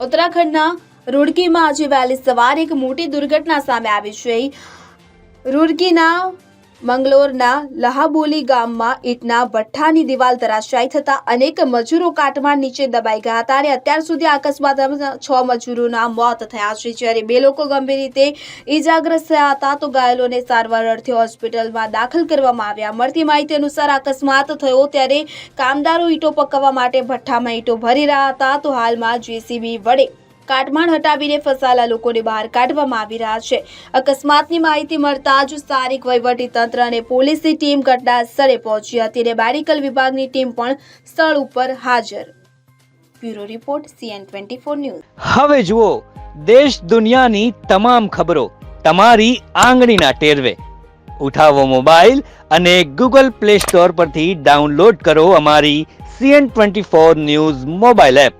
ઉત્તરાખંડના રૂડકીમાં આજે વહેલી સવારે એક મોટી દુર્ઘટના સામે આવી છે. રૂડકીના મંગલોરના લહાબોલી ગામમાં ઈટના ભઠ્ઠાની દિવાલ ધરાશાયી થતા અનેક મજૂરો કાટમાળ નીચે દબાઈ ગયા હતા અને અત્યાર સુધી આ અકસ્માતમાં છ મજૂરોના મોત થયા છે. જ્યારે બે લોકો ગંભીર રીતે ઈજાગ્રસ્ત થયા હતા તો ઘાયલોને સારવાર અર્થે હોસ્પિટલમાં દાખલ કરવામાં આવ્યા. મળતી માહિતી અનુસાર અકસ્માત થયો ત્યારે કામદારો ઈંટો પકાવવા માટે ભઠ્ઠામાં ઈંટો ભરી રહ્યા હતા. તો હાલમાં જેસીબી વડે કાટમાળ હટાવીને ફસાયેલા લોકોને બહાર કાઢવામાં આવી રહ્યા છે. અકસ્માતની માહિતી મળતા જ સ્થાનિક તંત્ર અને પોલીસની ટીમ ઘટના સ્થળે પહોંચી હતી અને મેડિકલ વિભાગની ટીમ પણ સ્થળ ઉપર હાજર. Bureau report CN twenty four news. હવે જુઓ, દેશ દુનિયાની તમામ ખબરો તમારી આંગળીના ટેરવે. ઉઠાવો મોબાઈલ અને ગૂગલ પ્લે સ્ટોર પરથી ડાઉનલોડ કરો અમારી CN twenty four news mobile app.